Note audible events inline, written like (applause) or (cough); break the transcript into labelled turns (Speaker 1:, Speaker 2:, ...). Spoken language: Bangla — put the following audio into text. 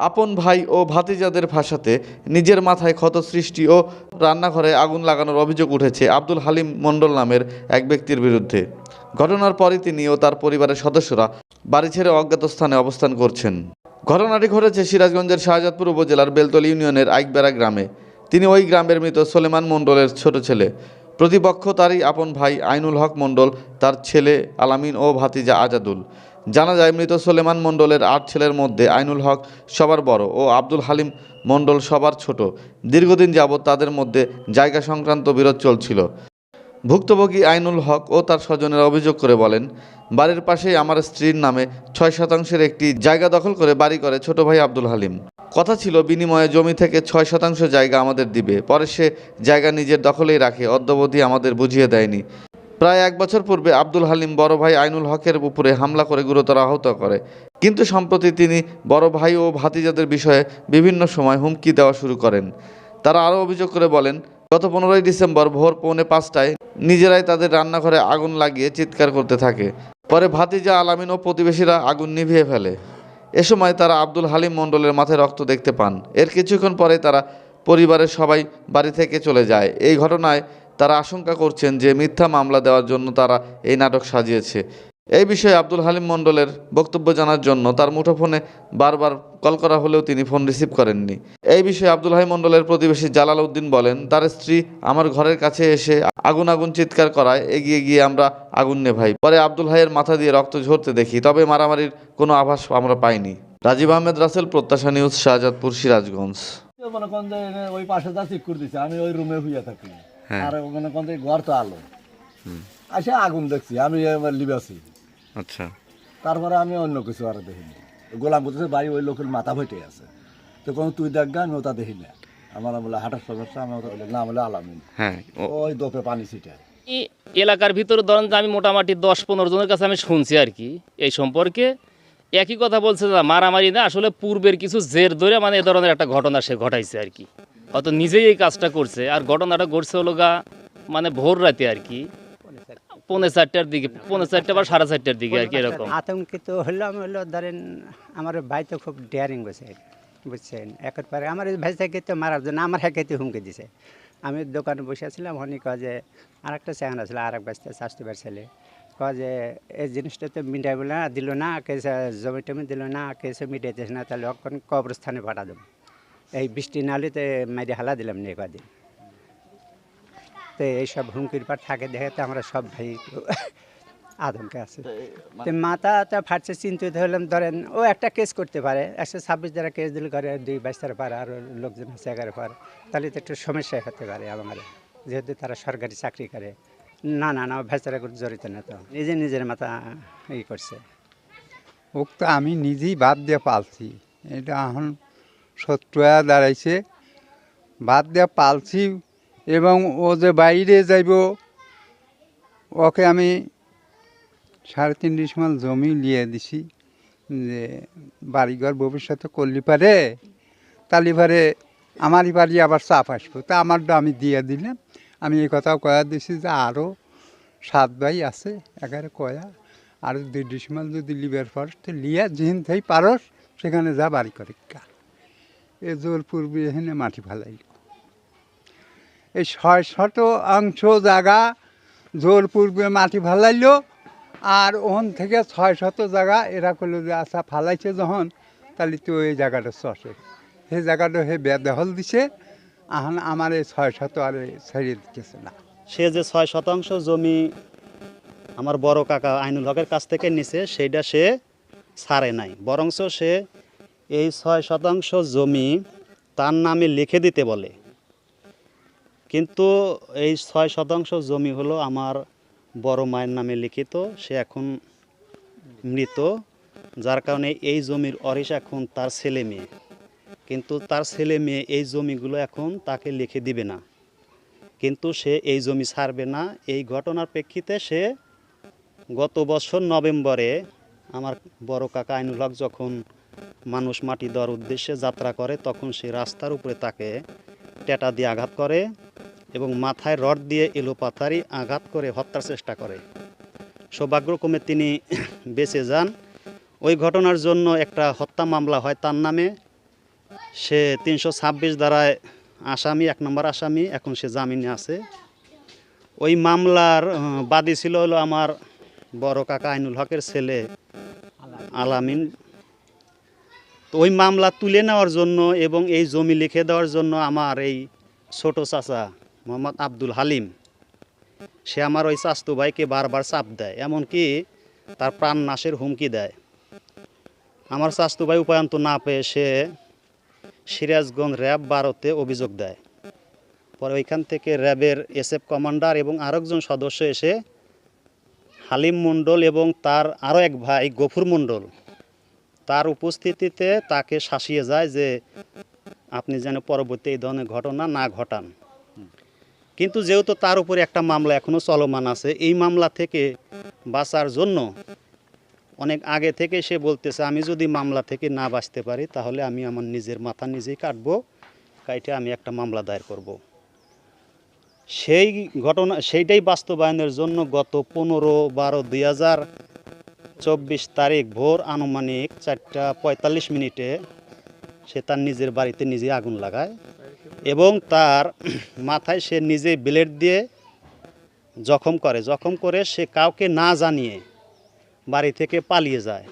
Speaker 1: আপন ভাই ও ভাতিজাদের ভাষাতে নিজের মাথায় ক্ষত সৃষ্টি ও রান্নাঘরে আগুন লাগানোর অভিযোগ উঠেছে আব্দুল হালিম মণ্ডল নামের এক ব্যক্তির বিরুদ্ধে। ঘটনার পরই তিনি ও তার পরিবারের সদস্যরা বাড়ি ছেড়ে অজ্ঞাত স্থানে অবস্থান করছেন। ঘটনাটি ঘটেছে সিরাজগঞ্জের শাহজাদপুর উপজেলার বেলতল ইউনিয়নের আইকবেড়া গ্রামে। তিনি ওই গ্রামের মৃত সোলেমান মণ্ডলের ছোট ছেলে। প্রতিপক্ষ তারই আপন ভাই আইনুল হক মণ্ডল, তার ছেলে আলামিন ও ভাতিজা আজাদুল। জানা যায়, মৃত সোলেমান মণ্ডলের আট ছেলের মধ্যে আইনুল হক সবার বড় ও আব্দুল হালিম মণ্ডল সবার ছোট। দীর্ঘদিন যাবৎ তাদের মধ্যে জায়গা সংক্রান্ত বিরোধ চলছিল। ভুক্তভোগী আইনুল হক ও তার স্বজনেরা অভিযোগ করে বলেন, বাড়ির পাশেই আমার স্ত্রীর নামে ছয় শতাংশের একটি জায়গা দখল করে বাড়ি করে ছোট ভাই আব্দুল হালিম। কথা ছিল, বিনিময়ে জমি থেকে ছয় শতাংশ জায়গা আমাদের দিবে, পরে সে জায়গা নিজের দখলেই রাখে, অদ্যবধি আমাদের বুঝিয়ে দেয়নি। প্রায় এক বছর পূর্বে আব্দুল হালিম বড় ভাই আইনুল হকের উপরে হামলা করে গুরুতর আহত করে। কিন্তু সম্প্রতি তিনি বড় ভাই ও ভাতিজাদের বিষয়ে বিভিন্ন সময় হুমকি দেওয়া শুরু করেন। তারা আরও অভিযোগ করে বলেন, গত পনেরোই ডিসেম্বর ভোর পৌনে পাঁচটায় নিজেরাই তাদের রান্নাঘরে আগুন লাগিয়ে চিৎকার করতে থাকে। পরে ভাতিজা আলামিন ও প্রতিবেশীরা আগুন নিভিয়ে ফেলে। এ সময় তারা আব্দুল হালিম মণ্ডলের মাথায় রক্ত দেখতে পান। এর কিছুক্ষণ পরে তারা পরিবারের সবাই বাড়ি থেকে চলে যায়। এই ঘটনায় তারা আশঙ্কা করছেন যে মিথ্যা মামলা দেওয়ার জন্য তারা এই নাটক সাজিয়েছে। এই বিষয়ে আব্দুল হালিম মণ্ডলের বক্তব্য জানার জন্য তার মুঠোফোনে বারবার কল করা হলেও তিনি ফোন রিসিভ করেননি। এই বিষয়ে আব্দুল হালিম মণ্ডলের প্রতিবেশী জালাল উদ্দিন বলেন, তার স্ত্রী আমার ঘরের কাছে এসে আগুন আগুন চিৎকার করায় এগিয়ে গিয়ে আমরা আগুন নেভাই। পরে আব্দুল হাইয়ের মাথা দিয়ে রক্ত ঝরতে দেখি, তবে মারামারির কোনো আভাস আমরা পাইনি। রাজীব আহমেদ রাসেল, প্রত্যাশা নিউজ, শাহজাদপুর, সিরাজগঞ্জ।
Speaker 2: মনে করেন ওই পাশে করে দিছে, আমি ওই রুমে শুয়ে থাকি। আর মনে করেন যে ঘর তো আলো। আসে আগুন দেখছি আমি লিবাছি
Speaker 1: আচ্ছা।
Speaker 2: তারপরে আমি অন্য কিছু আর দেখিনি। গোলাম বলতেছে বাড়ি ওই লোকের মাথা ফেটে আছে তো কোনো তুই দেখ গা আমি ওটা দেখি না। আমার বলে হাঁটার সমস্যা? আমি ওটা বলে, না বলে আলামিন।
Speaker 1: হ্যাঁ
Speaker 2: ওই দোপে পানি
Speaker 3: এই এলাকার ভিতরে ধরেন যে আমি মোটামুটি দশ পনেরো জনের কাছে আমি শুনছি আর কি এই সম্পর্কে। একই কথা বলছে যে মারামারি না আসলে পূর্বের কিছু জের ধরে মানে এ ধরনের একটা ঘটনা সে ঘটাইছে আর কি। হয়তো নিজেই এই কাজটা করছে। আর ঘটনাটা ঘটছে হলো গা মানে ভোর রাতে আর কি। পৌনে চারটার দিকে পৌনে চারটা বা সাড়ে চারটার দিকে আর কি এরকম।
Speaker 4: আতঙ্কিত হলো আমি হলো ধরেন আমার ভাই তো খুব ডেয়ারিং বসে বুঝছেন? একের পরে আমার ভাই থেকে তো মারার জন্য আমার হ্যাঁকে হুমকে দিছে। আমি দোকানে বসে আছিলাম হনি কয় যে আর একটা চেহারা ছিল আর এক বাচ্চা শাস্তিবার ছেলে। কয় যে এই জিনিসটা তো মিটাইব না দিল না কেসে জমি টমি দিল না কেসে মিটাইতেছে না তাহলে অখন কবরস্থানে পাঠা দেবো। এই বৃষ্টি নালিতে মাইরে হালা দিলাম নিয়ে কদিন তো এইসব হুমকির পর থাকে দেখে তো আমরা সব ভাই আতঙ্কে আছে। তো মাথাটা ফাটছে চিন্তিত হলাম। ধরেন ও একটা কেস করতে পারে একশো ছাব্বিশ যারা কেস দিলে করে দুই বাইশ তারা পারে আরও লোকজন আছে এগারো পারে। তাহলে তো একটু সমস্যা হতে পারে আমার যেহেতু তারা সরকারি চাকরি করে। না না না ভেচারা করে জড়িত না তো নিজে নিজের মাথা ই করছে।
Speaker 5: উক্ত আমি নিজেই বাদ দিয়ে পালছি। এটা এখন হয়ে দাঁড়াইছে। বাদ দিয়ে পালছি এবং ও যে বাইরে যাইব, ওকে আমি সাড়ে তিন ডিসমাল জমি নিয়ে দিছি যে বাড়িঘর ভবিষ্যতে করলি পারে, তালি পারে আমারই বাড়ি আবার চাপ আসব। তা আমারটা আমি দিয়ে দিলাম। আমি এই কথাও কয়া দিছি যে আরও সাত ভাই আছে, এগারো কয়া, আর দুই ডিসমাল যদি লিবার পারস তো লিয়া যেখান থেকে পারস, সেখানে যা বাড়ি করে কা এ জোর পূর্বে এখানে মাটি ফেলাইল। এই ছয় শত অংশ জায়গা জোর পূর্বে মাটি ফেলাইল আর ওখান থেকে ছয় শত জায়গা এরা করল যে আচ্ছা ফালাইছে যখন, তাহলে তো এই জায়গাটা চষে। সেই জায়গাটা হে বেদহল দিছে। এখন আমার এই ছয় শত আর ছেড়ে দিতেছে না।
Speaker 6: সে যে ছয় শতাংশ জমি আমার বড় কাকা আইনুল হকের কাছ থেকে নিছে, সেইটা সে ছাড়ে নাই। বরঞ্চ সে এই ছয় শতাংশ জমি তার নামে লিখে দিতে বলে। কিন্তু এই ছয় শতাংশ জমি হলো আমার বড় মায়ের নামে লিখিত, সে এখন মৃত, যার কারণে এই জমির অরিস এখন তার ছেলে মেয়ে। কিন্তু তার ছেলে মেয়ে এই জমিগুলো এখন তাকে লিখে দিবে না। কিন্তু সে এই জমি ছাড়বে না। এই ঘটনার প্রেক্ষিতে সে গত বছর নভেম্বরে আমার বড় কাকা আইনুল হক যখন মানুষ মাটি দেওয়ার উদ্দেশ্যে যাত্রা করে, তখন সে রাস্তার উপরে তাকে টেটা দিয়ে আঘাত করে এবং মাথায় রড দিয়ে এলোপাথারি আঘাত করে হত্যার চেষ্টা করে। সৌভাগ্যক্রমে তিনি (coughs) বেঁচে যান। ওই ঘটনার জন্য একটা হত্যা মামলা হয় তার নামে। সে তিনশো ছাব্বিশ দ্বারায় আসামি, এক নম্বর আসামি, এখন সে জামিনে আছে। ওই মামলার বাদী ছিল হলো আমার বড় কাকা আইনুল হকের ছেলে আলামিন। ওই মামলা তুলে নেওয়ার জন্য এবং এই জমি লিখে দেওয়ার জন্য আমার এই ছোট চাচা মোহাম্মদ আব্দুল হালিম, সে আমার ওই চাস্তু ভাইকে বারবার চাপ দেয়, এমনকি তার প্রাণ নাশের হুমকি দেয়। আমার চাস্তু ভাই উপায়ন্ত না পেয়ে সে সিরাজগঞ্জ র্যাব বারোতে অভিযোগ দেয়। পরে ওইখান থেকে র্যাবের এসএফ কমান্ডার এবং আরেকজন সদস্য এসে হালিম মণ্ডল এবং তার আরও এক ভাই গফুর মণ্ডল তার উপস্থিতিতে তাকে শাসিয়ে যায় যে আপনি যেন পরবর্তী এই ধরনের ঘটনা না ঘটান কিন্তু যেহেতু তার উপরে একটা মামলা এখনও চলমান আছে, এই মামলা থেকে বাঁচার জন্য অনেক আগে থেকে সে বলতেছে, আমি যদি মামলা থেকে না বাঁচতে পারি, তাহলে আমি আমার নিজের মাথা নিজেই কাটবো, কাইটে আমি একটা মামলা দায়ের করব। সেই ঘটনা, সেইটাই বাস্তবায়নের জন্য গত পনেরো বারো দুই চব্বিশ তারিখ ভোর আনুমানিক চারটা পঁয়তাল্লিশ মিনিটে সে তার নিজের বাড়িতে নিজে আগুন লাগায় এবং তার (clears throat) মাথায় সে নিজে ব্লেড দিয়ে জখম করে। জখম করে সে কাউকে না জানিয়ে বাড়ি থেকে পালিয়ে যায়।